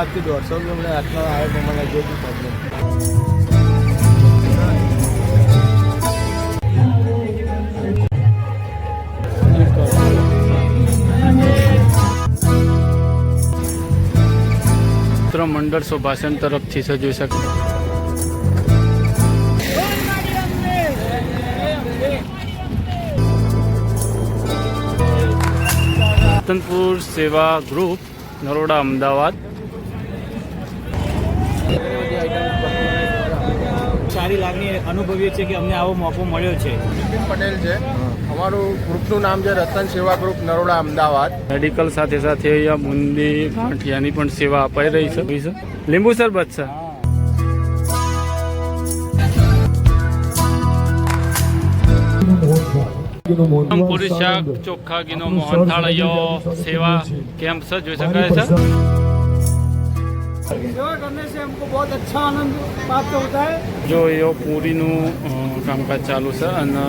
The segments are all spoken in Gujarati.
અમદાવાદથી દોઢસો કિલોમીટર આટલો આવે મને જે પ્રોબ્લેમ મંડળ શોભાષણ તરફથી સજવી શકે. રતનપુર સેવા ગ્રુપ નરોડા અમદાવાદ. સારી લાગણી અનુભવીએ છીએ કે અમને આવો મોકો મળ્યો છે. નીતિન પટેલ છે. અમારું ગ્રુપનું નામ છે રતન સેવા ગ્રુપ નરોડા અમદાવાદ. મેડિકલ સાથે સાથે અહીંયા બુંદી ગાંઠિયાની પણ સેવા અપાઈ રહી છે. લીંબુ શરબત છે પુરુષ શાક ચોખ્ખા ગીનો મોહન થાળીઓ સેવા કેમ્પ છે જોઈ શકાય છે? જો એ પૂરીનું કામકાજ ચાલુ છે અને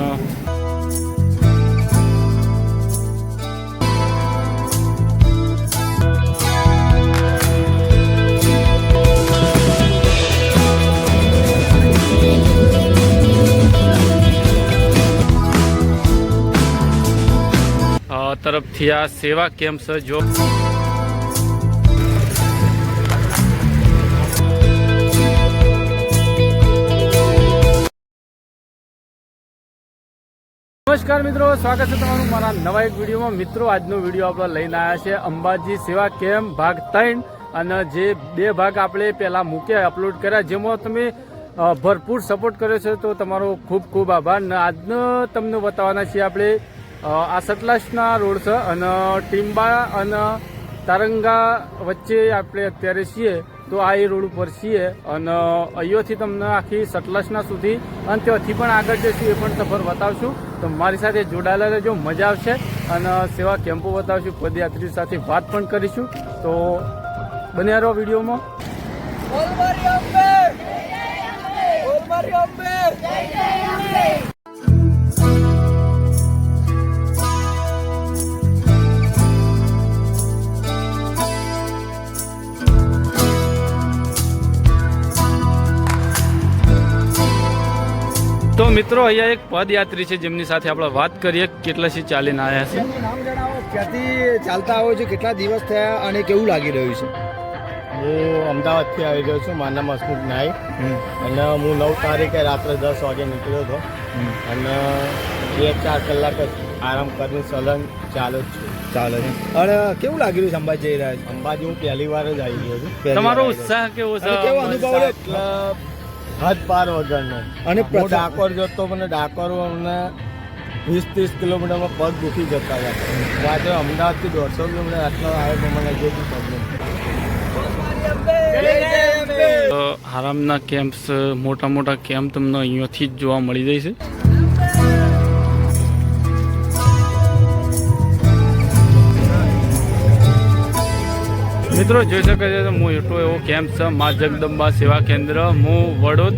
તરફથી આ સેવા કેમ્પ છે? જો નમસ્કાર મિત્રો, સ્વાગત છે તમારું મારા નવા એક વિડીયોમાં. મિત્રો, આજનો વીડિયો આપણે લઈને આવ્યા છે અંબાજી સેવા કેમ્પ ભાગ ત્રણ અને જે બે ભાગ આપણે પહેલા મૂક્યા અપલોડ કર્યા, જેમાં તમે ભરપૂર સપોર્ટ કર્યો છે, તો તમારો ખૂબ ખૂબ આભાર. આજનો તમને બતાવવાના છીએ આપણે આ સતલાસના રોડ છે અને ટીમ્બા અને તારંગા વચ્ચે આપણે અત્યારે છીએ. તો આ એ રોડ ઉપર છીએ અને અહીંયાથી તમને આખી સટલસના સુધી અને ત્યાંથી પણ આગળ જશું એ પણ સફર બતાવશું. તો મારી સાથે જોડાયેલા રહેજો, મજા આવશે અને સેવા કેમ્પો બતાવશું પદયાત્રી સાથે વાત પણ કરીશું. તો બન્યા રહો વિડીયોમાં. તો મિત્રો અહીંયા એક પદયાત્રી છે જેમની સાથે આપણે વાત કરીએ કેટલા સી ચાલીને આવ્યા છે? નામ ક્યાંથી ચાલતા આવો છો કેટલા દિવસ થયા અને કેવું લાગી રહ્યું છે? હું અમદાવાદથી આવી રહ્યો છું મારું નામ હસમુખ નાઈક અને હું નવ તારીખે રાત્રે દસ વાગે નીકળ્યો હતો. અને બે ચાર કલાક જ આરામ કરીને સલંગ ચાલુ જ છું. ચાલે છે. અને કેવું લાગી રહ્યું છે અંબાજી જઈ રહ્યા છે? અંબાજી હું પહેલી વાર જ આવી ગયો છું. તમારો ઉત્સાહ કેવો છે? કેવો અનુભવ એટલે હદ પાર વગરનો. અને હું ડાકોર જતો મને ડાકોર અમને વીસ ત્રીસ કિલોમીટરમાં પગ દુખી જતા હતા. આજે અમદાવાદથી દોઢસો કિલોમીટર આટલો આવે તો મને જે બી પ્રોબ્લેમ આરામના કેમ્પ્સ મોટા મોટા કેમ્પ તમને અહીંયાથી જ જોવા મળી જાય છે. મિત્રો, જોઈ શકે છે હું એટલો એવો કેમ્પ છે? મા જગદંબા સેવા કેન્દ્ર હું વડોદ.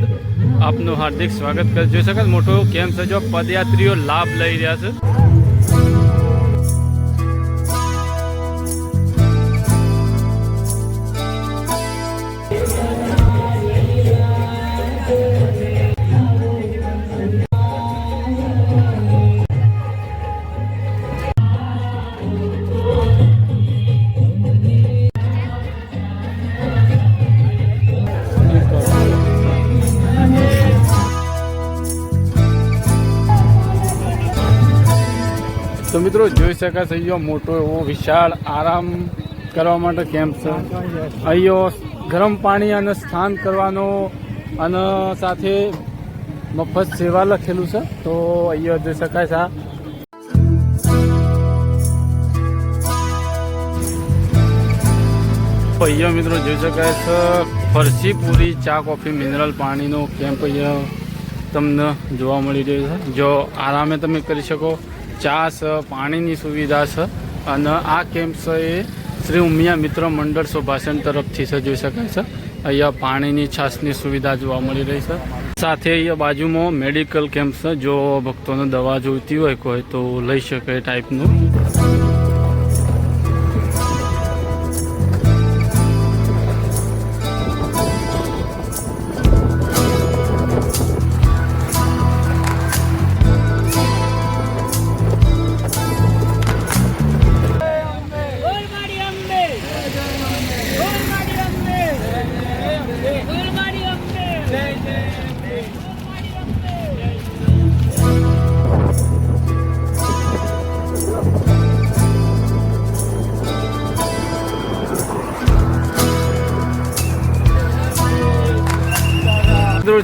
આપનું હાર્દિક સ્વાગત કર જોઈ શકાય મોટો એવો કેમ્પ છે જો પદયાત્રીઓ લાભ લઈ રહ્યા છે? મિત્રો, જોઈ શકાય છે, અહીંયા મોટો એવો વિશાળ આરામ કરવા માટે કેમ્પ છે. અહીંયો ગરમ પાણી અને સ્નાન કરવાનો અને સાથે મફત સેવા લખેલું છે. તો અહીંયા જોઈ શકાય છે અહીંયા મિત્રો જોઈ શકાય છે ફરસી પૂરી ચા, કોફી મિનરલ પાણીનો કેમ્પ અહીંયા તમને જોવા મળી રહ્યો છે. જો આરામે તમે કરી શકો ચા છે પાણીની સુવિધા છે અને આ કેમ્પ છે એ શ્રી ઉમિયા મિત્ર મંડળ શોભાષણ તરફથી છે જોઈ શકાય છે અહીંયા પાણીની છાસની સુવિધા જોવા મળી રહી છે સાથે અહીંયા બાજુમાં મેડિકલ કેમ્પ છે જો ભક્તોને દવા જોઈતી હોય, કોઈ તો લઈ શકે ટાઈપનું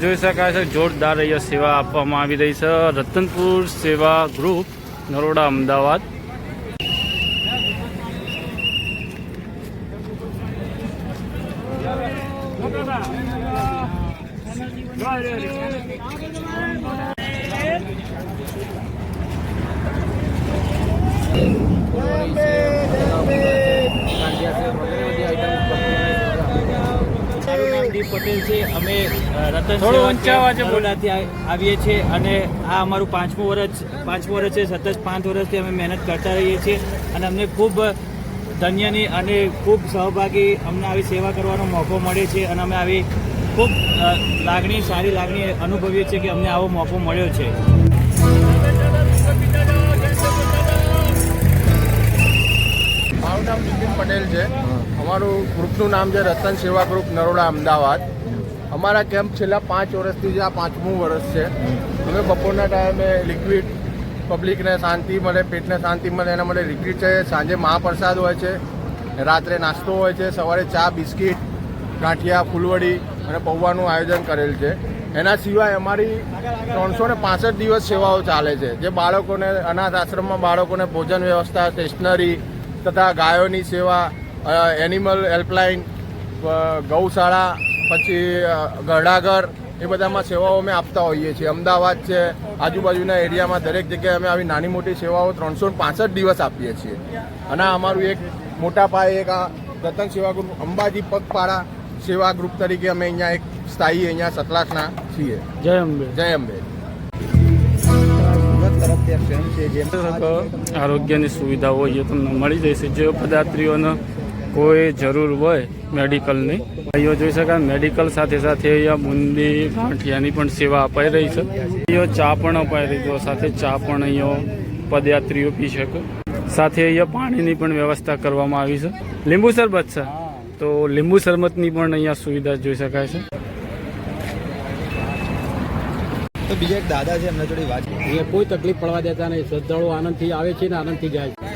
જોઈ શકાય છે, જોરદાર અહીંયા સેવા આપવામાં આવી રહી છે. રતનપુર સેવા ગ્રુપ નરોડા અમદાવાદ મારું નામ દીપ પટેલ છે અમે અ, રતન થોડું વંચાવા ઊંચા બોલાથી આવીએ છીએ અને આ અમારું પાંચમું વર્ષ પાંચમું વર્ષ છે સતત પાંચ વર્ષથી અમે મહેનત કરતા રહીએ છીએ અને અમને ખૂબ ધન્યની અને ખૂબ સહભાગી અમને આવી સેવા કરવાનો મોકો મળે છે અને અમે આવી ખૂબ લાગણી સારી લાગણી અનુભવીએ છીએ કે અમને આવો મોકો મળ્યો છે. મારું નામ નીતિન પટેલ છે. અમારું ગ્રુપનું નામ છે રતન સેવા ગ્રુપ નરોડા અમદાવાદ. અમારા કેમ્પ છેલ્લા પાંચ વર્ષથી જે આ પાંચમું વર્ષ છે. અમે બપોરના ટાઈમે લિક્વિડ પબ્લિકને શાંતિ મળે, પેટને શાંતિ મળે, એના માટે લિક્વિડ છે. સાંજે મહાપ્રસાદ હોય છે, રાત્રે નાસ્તો હોય છે, સવારે ચા, બિસ્કિટ, ગાંઠિયા, ફૂલવડી અને પૌવાનું આયોજન કરેલ છે. એના સિવાય અમારી ત્રણસો ને પાસઠ દિવસ સેવાઓ ચાલે છે, જે બાળકોને અનાથ આશ્રમમાં બાળકોને ભોજન વ્યવસ્થા સ્ટેશનરી તથા ગાયોની સેવા એનિમલ હેલ્પલાઇન ગૌશાળા પછી ગરડાગર એ બધામાં સેવાઓ અમે આપતા હોઈએ છીએ. અમદાવાદ છે આજુબાજુના એરિયામાં દરેક જગ્યાએ અમે આવી નાની મોટી સેવાઓ ત્રણસો પાંસઠ દિવસ આપીએ છીએ. અને અમારું એક મોટા પાયે એક આ રતન સેવા ગ્રુપ અંબાજી પગપાળા સેવા ગ્રુપ તરીકે અમે અહીંયા એક સ્થાયી અહીંયા સતલાસના છીએ. જય અંબે. જય અંબે. આરોગ્યની સુવિધાઓ અહીંયા તમને મળી જશે. જે પદાર્થીઓને કોઈ જરૂર હોય મેડિકલની. અહીંયા જોઈ શકાય મેડિકલ સાથે સાથે અહીંયા બુંદી ગાંઠિયાની પણ સેવા અપાઈ રહી છે. અહીંયા ચા પણ અપાઈ રહી છે, સાથે ચા પણ અહીંયા પદયાત્રીઓ પી શકે. સાથે અહીંયા પાણીની પણ વ્યવસ્થા કરવામાં આવી છે. લીંબુ શરબત છે. તો લીંબુ શરબતની પણ અહીંયા સુવિધા જોઈ શકાય છે. તો બીજા એક દાદા છે, એમના જોડે વાત કોઈ તકલીફ પડવા દેતા નહીં. શ્રદ્ધાળુ આનંદથી આવે છે ને આનંદથી જાય છે.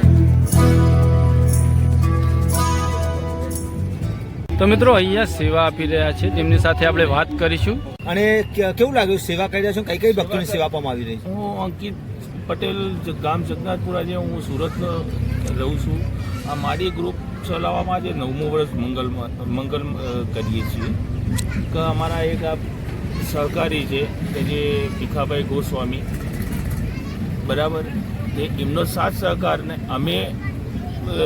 તો મિત્રો અહીંયા સેવા આપી રહ્યા છે. તેમની સાથે આપણે વાત કરીશું. અને કેવું લાગ્યું? સેવા કરી રહ્યા છો? કઈ કઈ ભક્તોની સેવા આપવામાં આવી રહી છે? હું અંકિત પટેલ જ- ગામ જગન્નાથપુરા જે હું સુરત રહું છું. આ મારી ગ્રુપ ચલાવવામાં જે નવમું વર્ષ મંગલ મંગલ કરીએ છીએ. કે અમારા એક આ સહકારી છે કે જે ભીખાભાઈ ગોસ્વામી. બરાબર? એ એમનો સાથ સહકારને અમે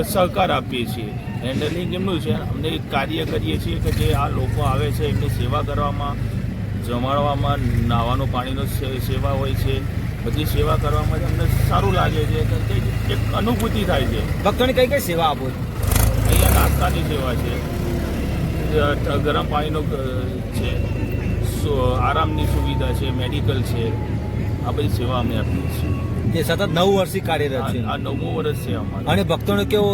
સહકાર આપીએ છીએ. હેન્ડલિંગ એમનું છે? અમને એક કાર્ય કરીએ છીએ કે જે આ લોકો આવે છે એમની સેવા કરવામાં જમાડવામાં નાવાનું પાણીનો સેવા હોય છે. બધી સેવા કરવામાં અમને સારું લાગે છે એક અનુભૂતિ થાય છે. ભક્તોને કઈ કઈ સેવા આપો અહીંયા નાસ્તાની સેવા છે. ગરમ પાણીનો છે. આરામની સુવિધા છે મેડિકલ છે. આ બધી સેવા અમે આપીએ છીએ. જે સતત નવ વર્ષથી કાર્યરત છે. આ નવમું વર્ષ છે અમારું. અને ભક્તોને કેવો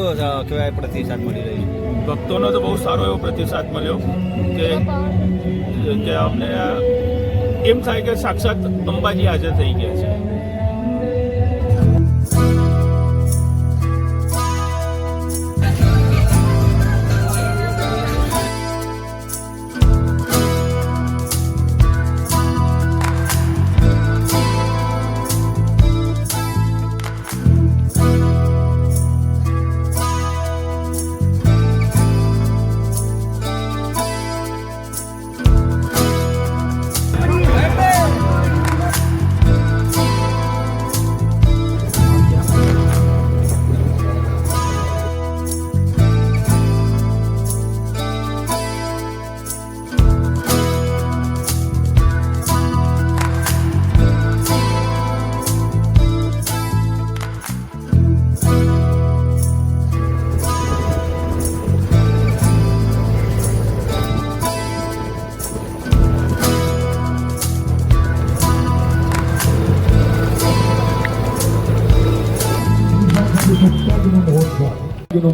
કહેવાય પ્રતિસાદ મળી રહ્યો? છે ભક્તોનો તો બહુ સારો એવો પ્રતિસાદ મળ્યો કે કે અમને એમ થાય કે સાક્ષાત અંબાજી હાજર થઈ ગયા છે.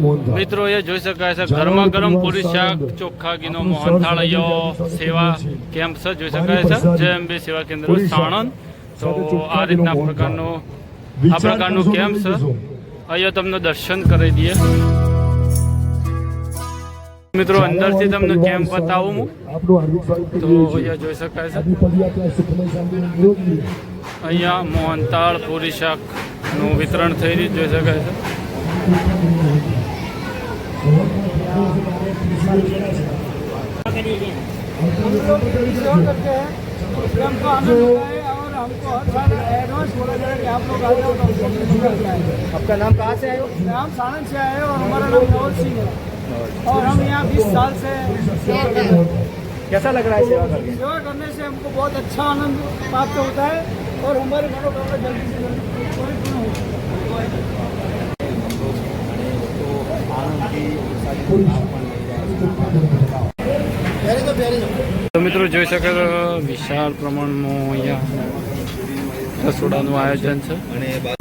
મિત્રો એ જોઈ શકાય છે ગરમા ગરમ પૂરી શાક ચોખ્ખા ઘીનો મોહનથાળ અહીંયા સેવા કેમ્પ છે જોઈ શકાય છે જય અંબે સેવા કેન્દ્ર સાણંદ. તો આ રીતના પ્રકારનો આ પ્રકારનું કેમ્પ છે. અહીંયા તમને દર્શન કરી દઈએ. મિત્રો અંદરથી તમને કેમ્પ બતાવું હું. તો અહીંયા જોઈ શકાય છે. અહીંયા મોહનતાળ પૂરી શાકનું વિતરણ થઈ રહ્યું જોઈ શકાય છે. आपका नाम कहाँ से आए हो? नाम सारण से आए और हमारा नाम नवल सिंह है और हम यहाँ बीस साल से कैसा लग रहा है सेवा करके सेवा करने से हमको बहुत अच्छा आनंद प्राप्त होता है और हमारे घरों का जल्दी से जल्दी તો મિત્રો જોઈ શકો છો, વિશાળ પ્રમાણમાં અહીંયા રસોડાનું આયોજન છે.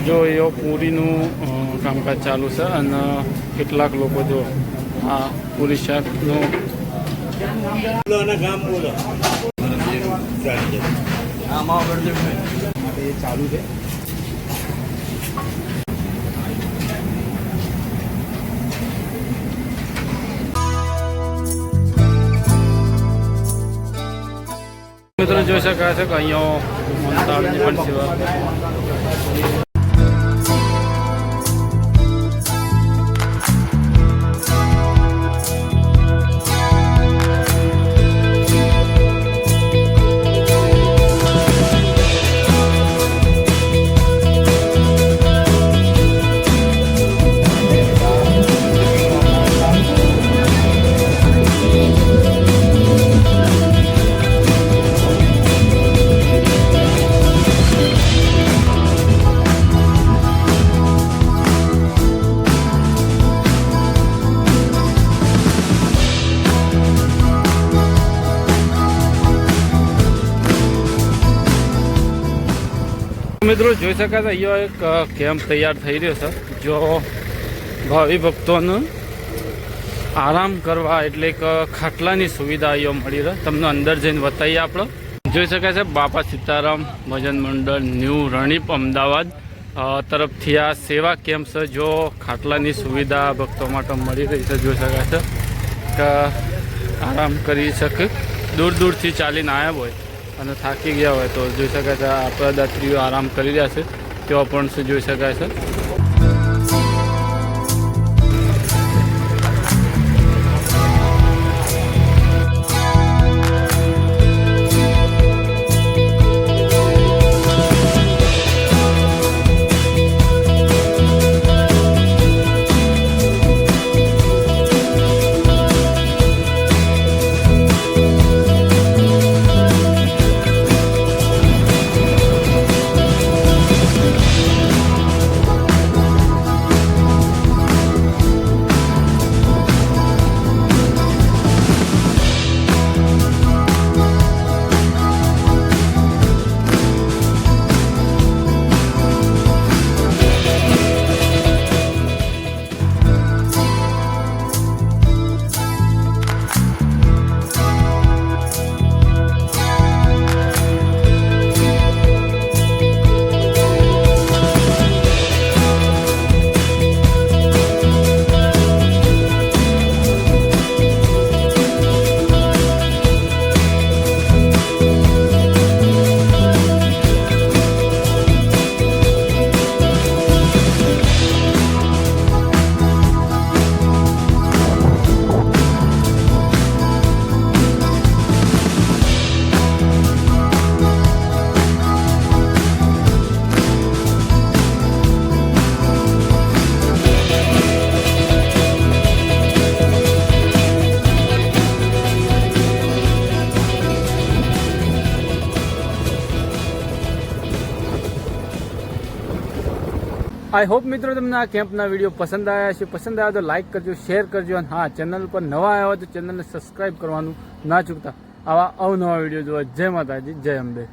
જો એ પૂરીનું કામકાજ ચાલુ છે અને કેટલાક લોકો જો આ પૂરી શાકનું ચાલુ છે. મિત્રો જોઈ શકાય છે કે અહીંયા મોહનતાળની પણ સેવા મિત્રો જોઈ શકાય છે અહીંયા એક કેમ્પ તૈયાર થઈ રહ્યો છે, જો ભાવિ ભક્તોને આરામ કરવા એટલે કે ખાટલાની સુવિધા અહીંયા મળી રહે. તમને અંદર જઈને બતાવીએ આપણે. જોઈ શકાય છે બાપા સીતારામ ભજન મંડળ, ન્યૂ રણીપ અમદાવાદ તરફથી આ સેવા કેમ્પ છે, જો ખાટલાની સુવિધા ભક્તો માટે મળી રહી છે, જોઈ શકાય છે. આરામ કરી શકે. દૂર દૂરથી ચાલીને આવ્યા હોય. અને થાકી ગયા હોય તો જોઈ શકાય છે આપણા દાત્રીઓ આરામ કરી રહ્યા છે. તેઓ પણ જોઈ શકાય છે. આઈ હોપ મિત્રો તમને આ કેમ્પના વીડિયો પસંદ આવ્યા છે. પસંદ આવ્યા તો લાઇક કરજો, શેર કરજો અને હા, ચેનલ પર નવા આવ્યા હોય તો ચેનલને સબસ્ક્રાઇબ કરવાનું ના ચૂકતા. આવા અવનવા વીડિયો જોવા. જય માતાજી, જય અંબે.